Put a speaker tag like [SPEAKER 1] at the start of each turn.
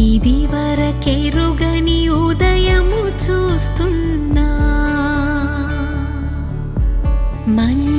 [SPEAKER 1] ఇది వరకెరుగని ఉదయము చూస్తున్నా. మన్